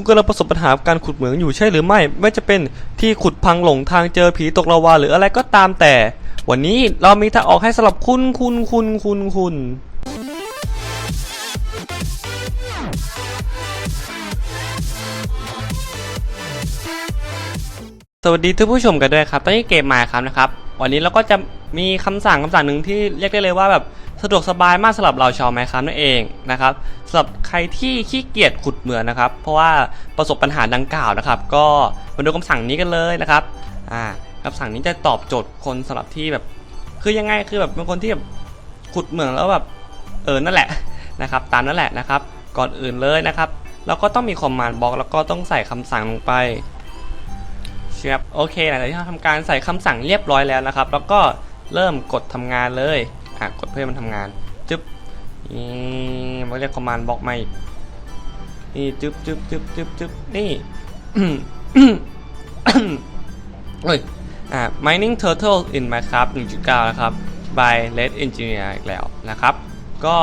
คุณกำลังประสบปัญหาการขุดเหมืองอยู่ใช่หรือไม่ ไม่จะเป็นที่ขุดพังหลงทางเจอผีตกลาวาหรืออะไรก็ตามแต่ วันนี้เรามีทางออกให้สำหรับคุณคุณคุณคุณคุณสวัสดีท่านผู้ชมกันด้วยครับ ตอนนี้เกมมาครับนะครับ วันนี้เราก็จะมีคำสั่งคำสั่งหนึ่งที่เรียกได้เลยว่าแบบสะดวกสบายมากสำหรับเราชาวไมครับนั่นเองนะครับสำหรับใครที่ขี้เกียจขุดเหมืองนะครับ เพราะว่าประสบปัญหาดังกล่าวนะครับ ก็มาดูคำสั่งนี้กันเลยนะครับอ่าคำสั่งนี้จะตอบโจทย์คนสำหรับที่แบบ คือยังไงคือแบบเป็นคนที่แบบขุดเหมืองแล้วแบบเออนั่นแหละนะครับ ตามนั่นแหละนะครับ ก่อนอื่นเลยนะครับ เราก็ต้องมีคอมมานด์บล็อกแล้วก็ต้องใส่คำสั่งลงไป ครับโอเคหลังจากที่เราทำการใส่คำสั่งเรียบร้อยแล้วนะครับ แล้วก็เริ่มกดทำงานเลยอะกดเพื่อมันทำงานจึ๊บนี่มันเรียกคอมมานด์บล็อกมาอีกนี่จึ๊บจึ๊บจึ๊บจึ๊บจึ๊บนี่เฮ้ยอ่า mining turtle in Minecraft 1.9 นะครับ by Red Engineer อีกแล้วนะครับ ก็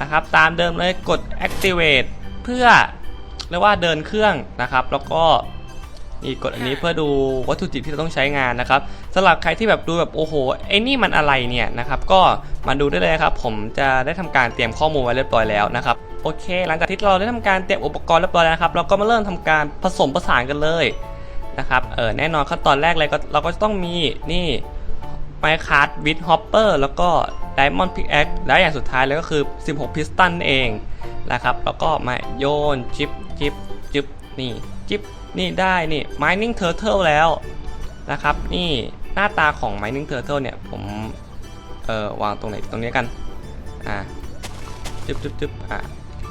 นะครับตามเดิมเลยกด activate เพื่อเรียกว่าเดินเครื่องนะครับ แล้วก็ นี่กดอันนี้เพื่อดูวัตถุดิบที่เราต้องใช้งานนะครับสำหรับใครที่แบบดูแบบโอ้โหไอ้นี่มันอะไรเนี่ยนะครับก็มาดูได้เลยครับผมจะได้ทำการเตรียมข้อมูลไว้เรียบร้อยแล้วนะครับโอเค หลังจากที่เราได้ทำการเตรียมอุปกรณ์เรียบร้อยแล้วนะครับเราก็มาเริ่มทำการผสมผสานกันเลยนะครับเออแน่นอนขั้นตอนแรกเลยก็เราก็จะต้องมีนี่ไมค์คัสวิดฮอปเปอร์แล้วก็ไดมอนด์พิกแอคแล้วอย่างสุดท้ายเลยก็คือ 16 พิสตันเองนะครับแล้วก็มาโยนจิบจิบจิบ นี่จิ๊บนี่ได้นี่ mining turtle แล้วนะครับนี่หน้าตาของ mining turtle เนี่ยผมเอ่อวางตรงไหนตรงนี้กันอ่าจึ๊บจึ๊บจึ๊บอ่า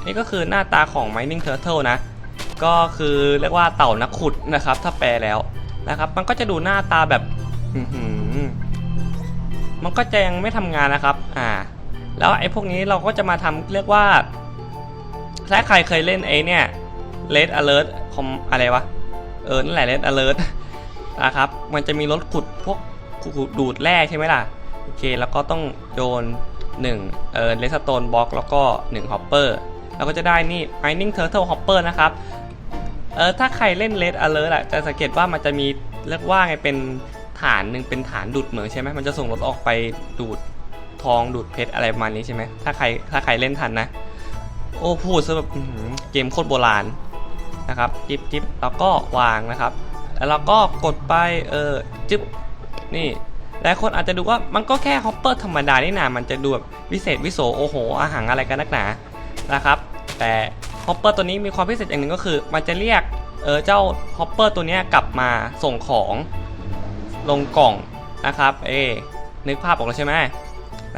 นี่ก็คือหน้าตาของ mining turtle นะ ก็คือเรียกว่าเต่านักขุดนะครับ ถ้าแปลแล้วนะครับ มันก็จะดูหน้าตาแบบมันก็จะยังไม่ทำงานนะครับ อ่า แล้วไอ้พวกนี้เราก็จะมาทำเรียกว่าถ้าใครเคยเล่นไอ้เนี่ย Red Alert คอมอะไรวะ เออ นั่นแหละ Red Alert นะครับ มันจะมีรถขุดพวกขุดดูดแร่ใช่ไหมล่ะ โอเค แล้วก็ต้องโยน1เออเลสโตนบล็อกแล้วก็1 Hopper แล้วก็จะได้นี่ Mining Turtle Hopper นะครับ เออถ้าใครเล่น Red Alert อะจะสังเกตว่ามันจะมีเรียกว่าไงเป็นฐานหนึ่งเป็นฐานดูดเหมืองใช่ไหมมันจะส่งรถออกไปดูดทองดูดเพชรอะไรประมาณนี้ใช่ไหมถ้าใครถ้าใครเล่นทันนะ โอ้พูดซะแบบเกมโคตรโบราณ นะครับจิบจิบแล้วก็วางนะครับ แล้วเราก็กดไปเออจิบนี่หลายคนอาจจะดูว่ามันก็แค่ฮอปเปอร์ธรรมดานี่นามันจะดูแบบวิเศษวิโสโอโหอาหารอะไรกันนักหนานะครับ แต่ฮอปเปอร์ตัวนี้มีความพิเศษอย่างหนึ่งก็คือ มันจะเรียกเออเจ้าฮอปเปอร์ตัวนี้กลับมาส่งของลงกล่องนะครับ เอ นึกภาพออกแล้วใช่ไหม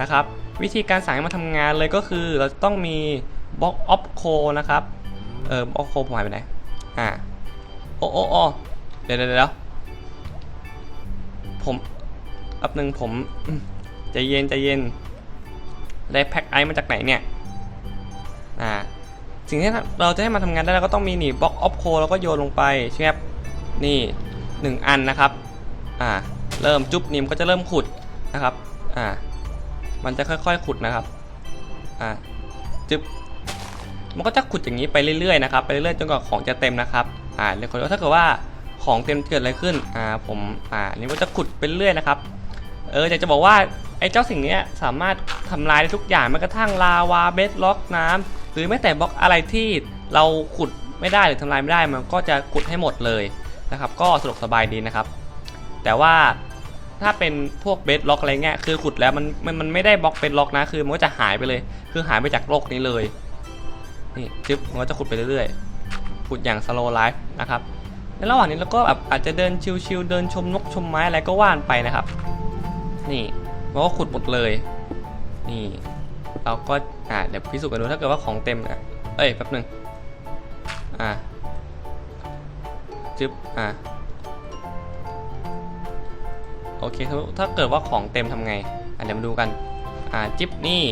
นะครับ วิธีการสั่งให้มาทำงานเลยก็คือ เราต้องมีบล็อกออฟโคนะครับ เออบล็อกโคผมหายไปไหน อ่าโอ้โอ้โอ้เดี๋ยวเดี๋ยวเดี๋ยวผมแป๊บหนึ่งผมใจเย็นใจเย็นได้แพ็คไอซ์มาจากไหนเนี่ย อ่า สิ่งที่เราจะให้มาทำงานได้เราก็ต้องมีนี่บล็อกออฟโคแล้วก็โยนลงไปใช่ไหมครับ นี่หนึ่งอันนะครับ อ่า เริ่มจุ๊บนิมก็จะเริ่มขุดนะครับ อ่า มันจะค่อยๆขุดนะครับ อ่าจึ๊บ มันก็จะขุดอย่างนี้ไปเรื่อยๆนะครับไปเรื่อยๆจนกว่าของจะเต็มนะครับอ่าเดี๋ยวคนว่าถ้าเกิดว่าของเต็มเกิดอะไรขึ้นอ่าผมอ่านี่ก็จะขุดไปเรื่อยนะครับเอออยากจะบอกว่าไอ้เจ้าสิ่งนี้สามารถทำลายได้ทุกอย่างแม้กระทั่งลาวาเบสล็อกน้ำหรือแม้แต่บล็อกอะไรที่เราขุดไม่ได้หรือทำลายไม่ได้มันก็จะขุดให้หมดเลยนะครับ ก็สะดวกสบายดีนะครับ แต่ว่าถ้าเป็นพวกเบสล็อกอะไรเงี้ยคือขุดแล้วมันมันมันไม่ได้บล็อกเบสล็อกนะคือมันก็จะหายไปเลย คือหายไปจากโลกนี้เลย นี่จึ๊บมันก็จะขุดไปเรื่อยๆ ขุดอย่าง slow life นะครับ ในระหว่างนี้เราก็แบบอาจจะเดินชิวๆเดินชมนกชมไม้อะไรก็ว่านไปนะครับ นี่มันก็ขุดหมดเลย นี่ เราก็ อ่าเดี๋ยวพิสูจน์กันดูถ้าเกิดว่าของเต็มนะเอ้ยแป๊บหนึ่งอ่าจึ๊บ อ่าโอเค ถ้าเกิดว่าของเต็มทำไง อะเดี๋ยวมาดูกัน อ่า จิ๊บนี่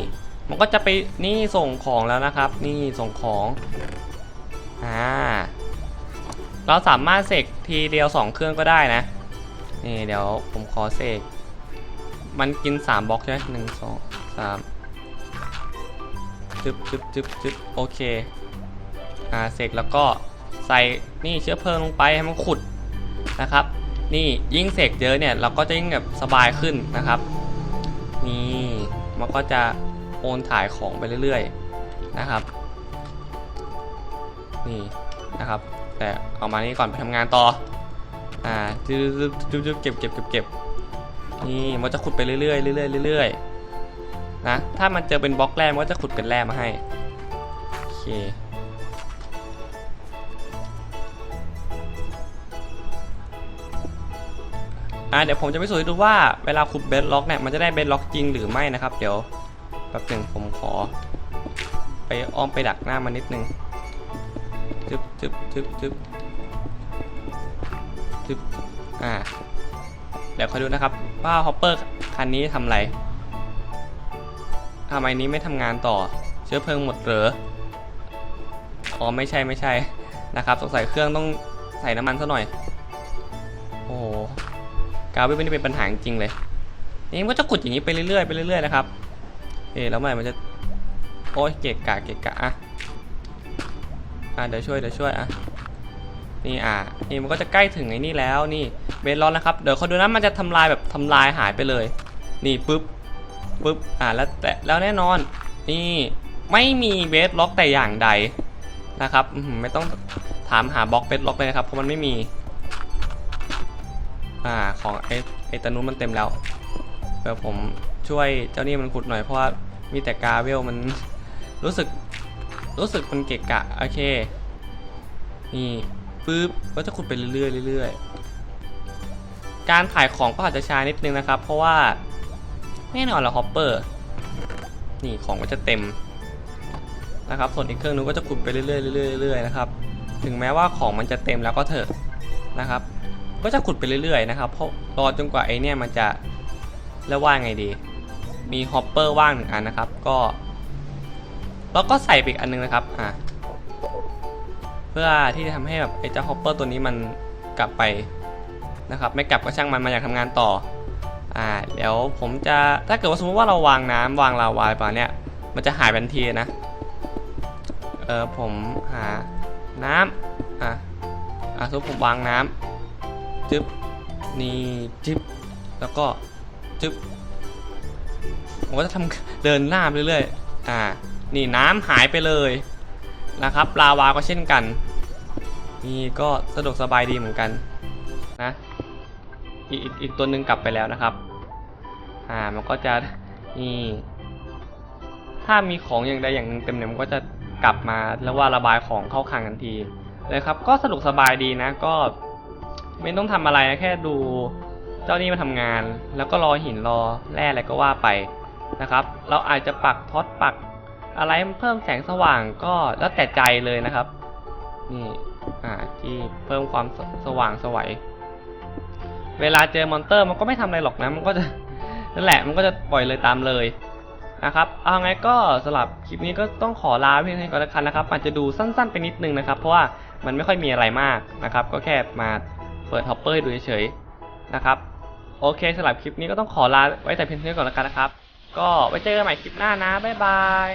มันก็จะไปนี่ส่งของแล้วนะครับ นี่ส่งของอ่าเราสามารถเสกทีเดียว 2 เครื่องก็ได้นะ นี่เดี๋ยวผมขอเสกมันกิน 3บล็อกใช่ไหมหนึ่งสองสามจึ๊บจึ๊บจึ๊บจึ๊บโอเคอ่าเสกแล้วก็ใส่นี่เชื้อเพลิงลงไปให้มันขุดนะครับ นี่ยิ่งเสกเยอะเนี่ยเราก็จะยิ่งแบบสบายขึ้นนะครับ นี่มันก็จะ นถ่ายของไปเรื่อยๆนะครับ นี่นะครับ แต่เอามานี่ก่อนไปทำงานต่อ อ่าจึ๊บจึ๊บจึ๊บเก็บเก็บเก็บเก็บนี่มันจะขุดไปเรื่อยๆเรื่อยๆเรื่อยๆนะถ้ามันเจอเป็นบล็อกแร่มันก็จะขุดเป็นแร่มาให้โอเคอ่าเดี๋ยวผมจะไปสูจน์ให้ดูว่าเวลาขุดเบสล็อกเนี่ยมันจะได้เบสล็อกจริงหรือไม่นะครับ เดี๋ยว ป๊บหนึ่งผมขอ ไปอ้อมไปดักหน้ามันนิดนึงจึ๊บจึ๊บจึ๊บจึ๊บจึ๊บอ่า เดี๋ยวคอยดูนะครับ ว่าฮอปเปอร์คันนี้ทำอะไรทำไมนี้ไม่ทำงานต่อ เชื้อเพลิงหมดเหรอ อ๋อไม่ใช่ไม่ใช่นะครับสงสัยเครื่องต้องใส่น้ำมันซะหน่อย โอ้โหกาวไม่ได้เป็นปัญหาจริงเลยนี่ก็จะขุดอย่างนี้ไปเรื่อยๆไปเรื่อยๆนะครับ เอแล้วเมื่อไหร่มันจะ โอ้ยเกะกะเกะกะอะอะเดี๋ยวช่วยเดี๋ยวช่วยอะนี่อะนี่มันก็จะใกล้ถึงไอ้นี่แล้วนี่เบสล็อกนะครับเดี๋ยวเขาดูนะมันจะทำลายแบบทำลายหายไปเลย นี่ปุ๊บปุ๊บอะแล้วแต่แล้วแน่นอน นี่ไม่มีเบสล็อกแต่อย่างใดนะครับไม่ต้องถามหาบล็อกเบสล็อกเลยนะครับเพราะมันไม่มีอ่าของไอ้ไอ้ตะนุนมันเต็มแล้วเดี๋ยวผม ช่วยเจ้านี่มันขุดหน่อยเพราะว่ามีแต่กาเวลมันรู้สึกรู้สึกมันเกะกะโอเค นี่ปึ๊บก็จะขุดไปเรื่อยๆเรื่อยๆการถ่ายของก็อาจจะช้านิดนึงนะครับ เพราะว่าแน่นอนแหละฮอปเปอร์นี่ของก็จะเต็มนะครับ ส่วนอีกเครื่องนึงก็จะขุดไปเรื่อยๆเรื่อยๆเรื่อยๆนะครับ ถึงแม้ว่าของมันจะเต็มแล้วก็เถอะนะครับ ก็จะขุดไปเรื่อยๆนะครับ เพราะรอจนกว่าไอเนี่ยมันจะเรียกว่าไงดี มีฮอปเปอร์ว่างหนึ่งอันนะครับ ก็แล้วก็ใส่ไปอีกอันนึงนะครับอะเพื่อที่จะทำให้แบบไอ้เจ้าฮอปเปอร์ตัวนี้มันกลับไปนะครับ ไม่กลับก็ช่างมันมาอยากทำงานต่ออ่าเดี๋ยวผมจะถ้าเกิดว่าสมมติว่าเราวางน้ำวางลาวาไปเนี้ยมันจะหายไปทันทีนะเออผมหาน้ำอะอะสมมติผมวางน้ำจึ๊บนี่จึ๊บแล้วก็จึ๊บ ผมก็จะทำเดินหน้าเรื่อยๆ อ่า นี่น้ำหายไปเลยนะครับลาวาก็เช่นกัน นี่ก็สะดวกสบายดีเหมือนกันนะอีกอีกอีกตัวหนึ่งกลับไปแล้วนะครับ อ่า มันก็จะนี่ถ้ามีของอย่างใดอย่างหนึ่งเต็มเนี่ยมันก็จะกลับมาแล้วว่าระบายของเข้าคลังทันทีเลยครับ ก็สะดวกสบายดีนะ ก็ไม่ต้องทำอะไรนะแค่ดูเจ้านี่มาทำงาน แล้วก็รอหินรอแร่อะไรก็ว่าไป นะครับ เราอาจจะปักท็อตปัก อะไรเพิ่มแสงสว่างก็แล้วแต่ใจเลยนะครับ นี่อ่าที่เพิ่มความสสว่างสวัยเวลาเจอมอนเตอร์มันก็ไม่ทำอะไรหรอกนะ มันก็จะนั่นแหละมันก็จะปล่อยเลยตามเลยนะครับ เอาไงก็สำหรับคลิปนี้ก็ต้องขอลาเพียงเท่านี้ก่อนละกันนะครับ อาจจะดูสั้นๆไปนิดนึงนะครับ เพราะว่ามันไม่ค่อยมีอะไรมากนะครับ ก็แค่มาเปิดฮอปเปอร์ดูเฉยๆนะครับ โอเคสำหรับคลิปนี้ก็ต้องขอลาไว้แต่เพียงเท่านี้ก่อนละกันนะครับ ก็ไว้เจอกันใหม่คลิปหน้านะ บ๊ายบาย